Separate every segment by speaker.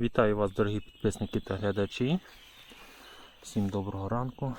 Speaker 1: Вітаю вас, дорогі підписники та глядачі. Всім доброго ранку.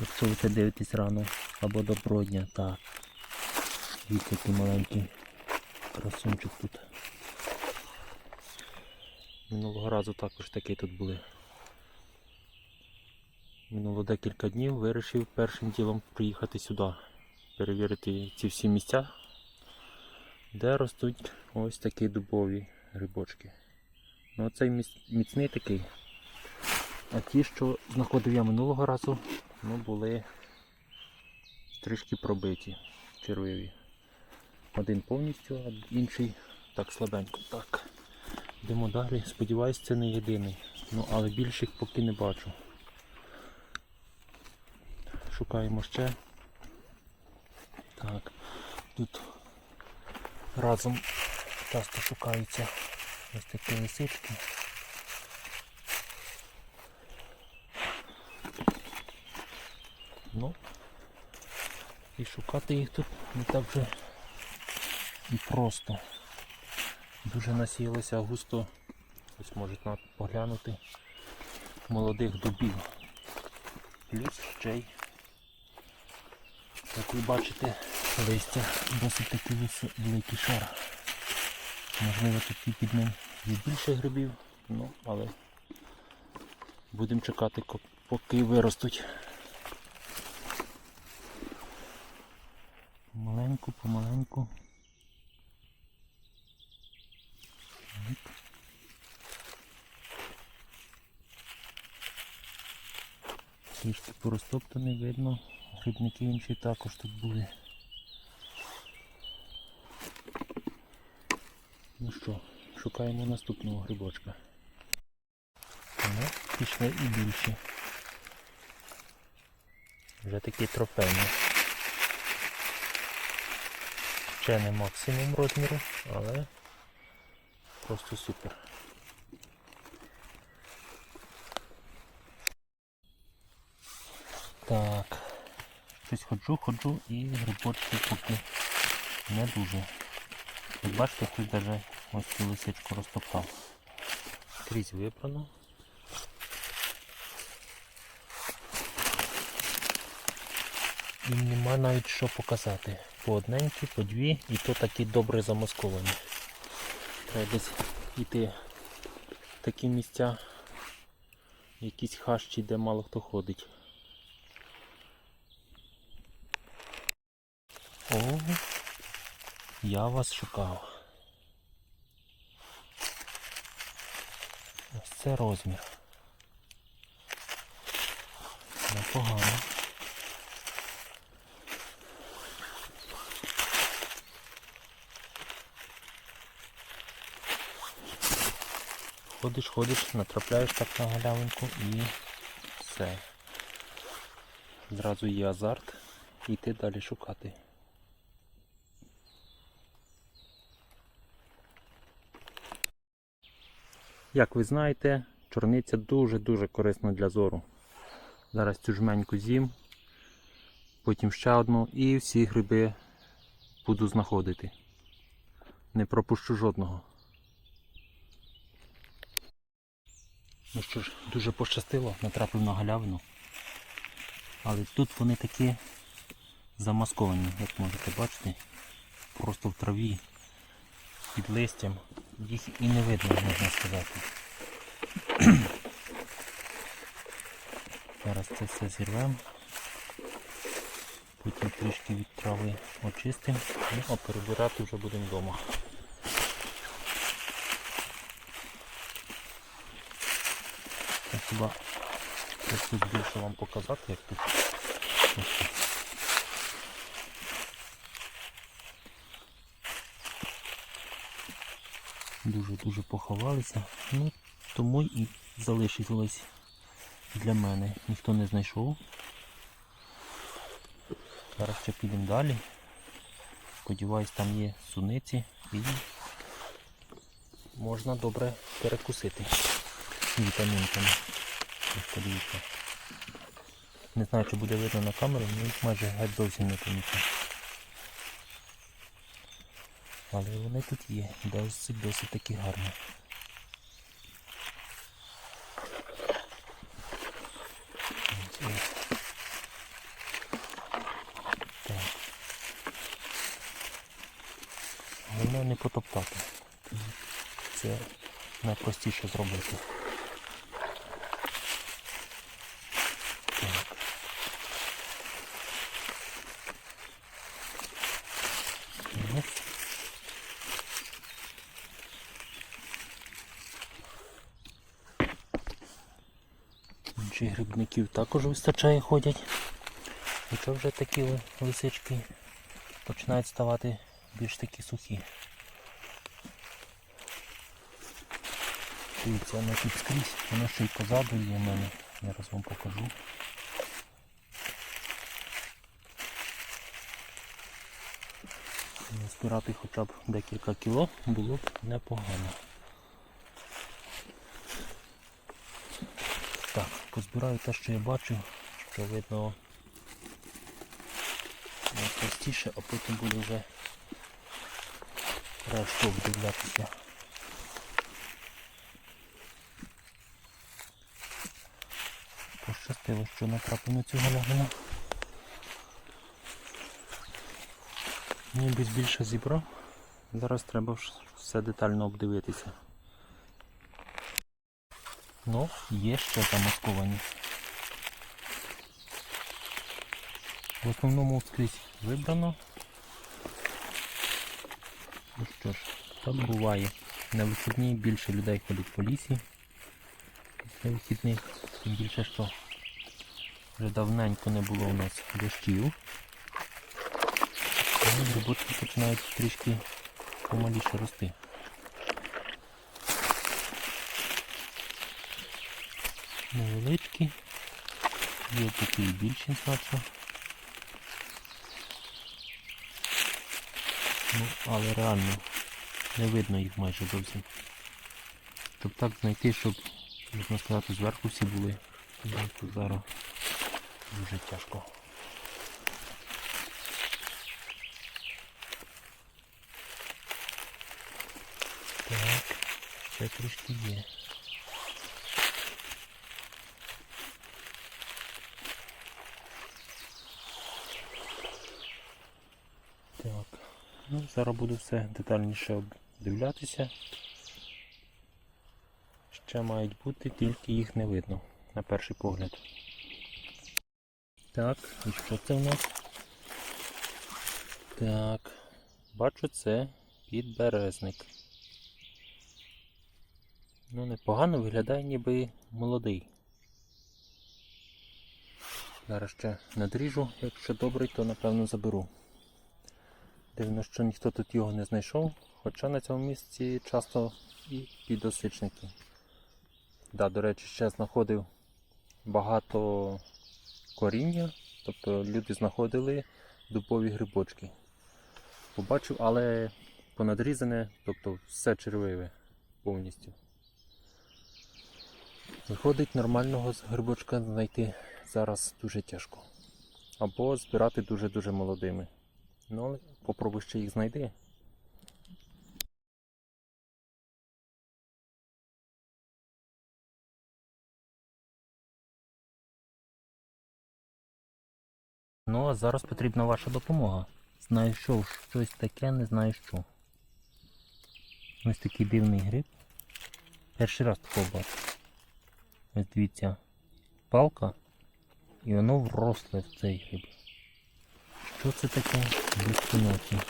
Speaker 1: Якщо ви це дивитесь рано або доброго дня, так. Дивіться, який маленький красунчик тут. Минулого разу також такі тут були. Минуло декілька днів вирішив першим ділом приїхати сюди, перевірити ці всі місця, де ростуть ось такі дубові грибочки. Ну цей міцний такий. А ті, що знаходив я минулого разу, ну були трішки пробиті, червиві. Один повністю, а інший так слабенько. Так. Йдемо далі. Сподіваюсь, це не єдиний. Ну, але більших поки не бачу. Шукаємо ще. Так, тут разом часто шукаються ось такі лисички. Ну, і шукати їх тут не так вже і просто. Дуже насіялося густо, ось можете поглянути, молодих дубів. Плюс ще й, як ви бачите, листя досить таки великий шар. Можливо тут і під ним є більше грибів, ну але будемо чекати, поки виростуть. Маленьку, помаленьку. Трішки порозтоптаний видно. Грибники інші також тут були. Що, шукаємо наступного грибочка. Ну, пішли і більші. Вже такі трофейні. Ще не максимум розміру, але просто супер. Так. Щось ходжу, ходжу і грибочки поки не дуже. Як бачите, тут навіть ось цю лисичку розтоптав. Крізь вибрано. І нема навіть що показати. По одненькі, по дві, і то такі добре замасковані. Треба десь йти в такі місця, якісь хащі, де мало хто ходить. О, я вас шукав. Це розмір. Непогано. Ходиш, ходиш, натрапляєш так на галявинку і все. Зразу є азарт йти далі шукати. Як ви знаєте, чорниця дуже-дуже корисна для зору. Зараз цю жменьку з'їм, потім ще одну і всі гриби буду знаходити. Не пропущу жодного. Ну що ж, дуже пощастило, натрапив на галявину. Але тут вони такі замасковані, як можете бачити. Просто в траві, під листям. Їх і не видно, можна сказати. Зараз це все зірвемо. Потім трішки від трави очистимо, ну, а перебирати вже будемо вдома. Хіба ось тут більше вам показати, як тут. Ось тут. Дуже-дуже поховалися. Ну, тому і залишилось для мене. Ніхто не знайшов. Зараз ще підемо далі. Сподіваюсь, там є суниці і можна добре перекусити вітамінками. Не знаю, чи буде видно на камеру, але майже геть зовсім не помітно. Але вони тут є, досить досить таки гарні. Так. Головне не потоптати. Це найпростіше зробити. Так. Ось. Грибників також вистачає ходять. Хоча вже такі лисички починають ставати більш такі сухі. Дивіться, воно тут скрізь, воно ще й позаду є в мене. Зараз вам покажу. Збирати хоча б декілька кіло було б непогано. Так, позбираю те, що я бачу, що видно найпростіше, а потім буду вже решту обдивлятися. Пощастило, що натрапив на цю галявину. Ніби більше зібрав. Зараз треба все детально обдивитися. Ну, є ще замасковані. В основному скрізь вибрано. Ну що ж, так буває. На вихідні більше людей ходить по лісі. Після вихідних, більше що вже давненько не було у нас дощів. Тому роботи починають трішки помаліше рости. Невеличкі, є такі більші значно. Ну, але реально не видно їх майже зовсім. Щоб так знайти, щоб, можна сказати, зверху всі були. То зараз дуже тяжко. Так, ще трішки є. Так, ну зараз буду все детальніше обдивлятися. Ще мають бути, тільки їх не видно на перший погляд. Так, і що це в нас? Так, бачу це підберезник. Ну, непогано виглядає ніби молодий. Зараз ще надріжу, якщо добрий, то напевно заберу. Дивно, що ніхто тут його не знайшов, хоча на цьому місці часто і підосичники. Да, до речі, ще знаходив багато коріння, тобто люди знаходили дубові грибочки. Побачив, але понадрізане, тобто все червиве повністю. Виходить, нормального грибочка знайти зараз дуже тяжко. Або збирати дуже-дуже молодими. Ну, але попробуй ще їх знайди. Ну, а зараз потрібна ваша допомога. Знайшов щось таке, не знаю що. Ось такий дивний гриб. Перший раз такого бачу. Ось дивіться, палка, і воно вросле в цей гриб. Що це таке? Без поняття.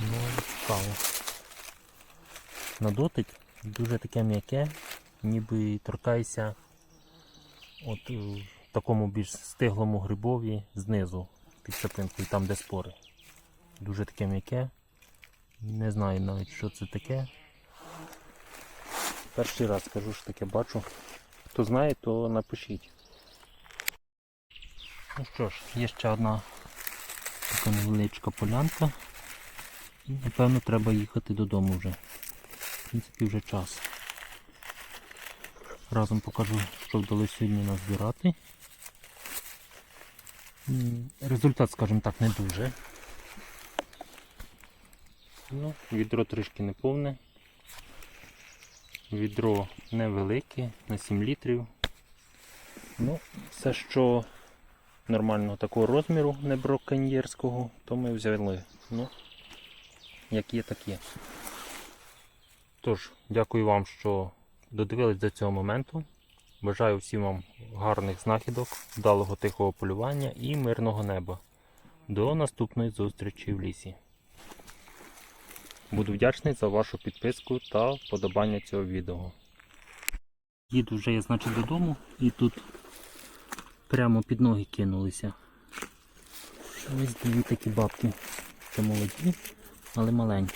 Speaker 1: Ну, цікаво. На дотик дуже таке м'яке, ніби торкається от е, в такому більш стиглому грибові знизу під шапинкою, там де спори. Дуже таке м'яке. Не знаю навіть що це таке. Перший раз кажу, що таке бачу. Хто знає, то напишіть. Ну що ж, є ще одна така невеличка полянка. І напевно треба їхати додому вже. В принципі, вже час. Разом покажу, що вдалося сьогодні назбирати. Результат, скажімо так, не дуже. Ну, відро трішки не повне. Відро невелике, на 7 літрів. Ну, все, що нормального такого розміру, не броконьєрського, то ми взяли. Ну, як є, так є. Тож, дякую вам, що додивились до цього моменту. Бажаю всім вам гарних знахідок, вдалого тихого полювання і мирного неба. До наступної зустрічі в лісі. Буду вдячний за вашу підписку та вподобання цього відео. Їду вже я, значить, додому і тут прямо під ноги кинулися. Ось дві такі бабки. Це молоді, але маленькі.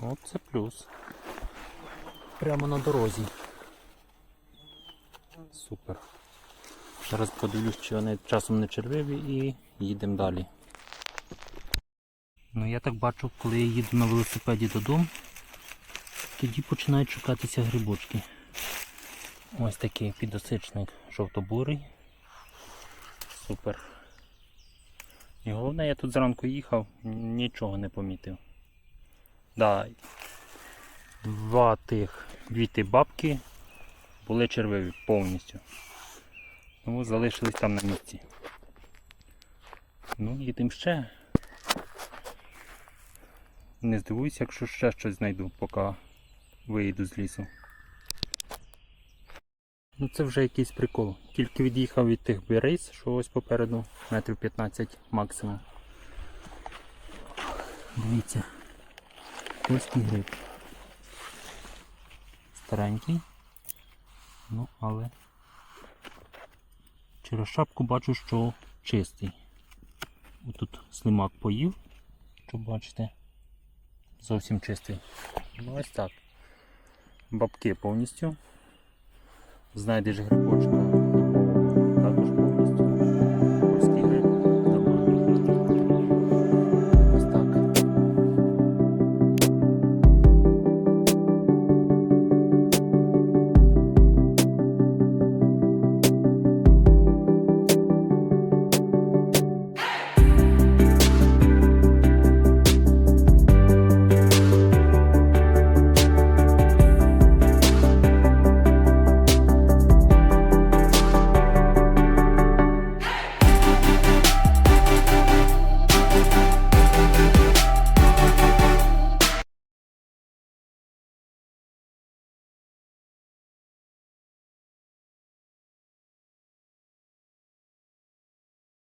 Speaker 1: Оце плюс. Прямо на дорозі. Супер. Зараз подивлюсь, чи вони часом не червиві і їдемо далі. Ну я так бачу, коли я їду на велосипеді додому, тоді починають шукатися грибочки. Ось такий підосичник жовтобурий. Супер. І головне, я тут зранку їхав, нічого не помітив. Да, два тих, дві ті бабки були червиві повністю. Тому залишились там на місці. Ну, їдемо ще. Не здивуюся, якщо ще щось знайду, поки виїду з лісу. Ну це вже якийсь прикол. Тільки від'їхав від тих берейс, що ось попереду, метрів 15 максимум. Дивіться. Польський гриб. Старенький. Ну, але через шапку бачу, що чистий. Отут слимак поїв, що бачите, зовсім чистий. Ну ось так. Бабки повністю. Знайдеш грибочка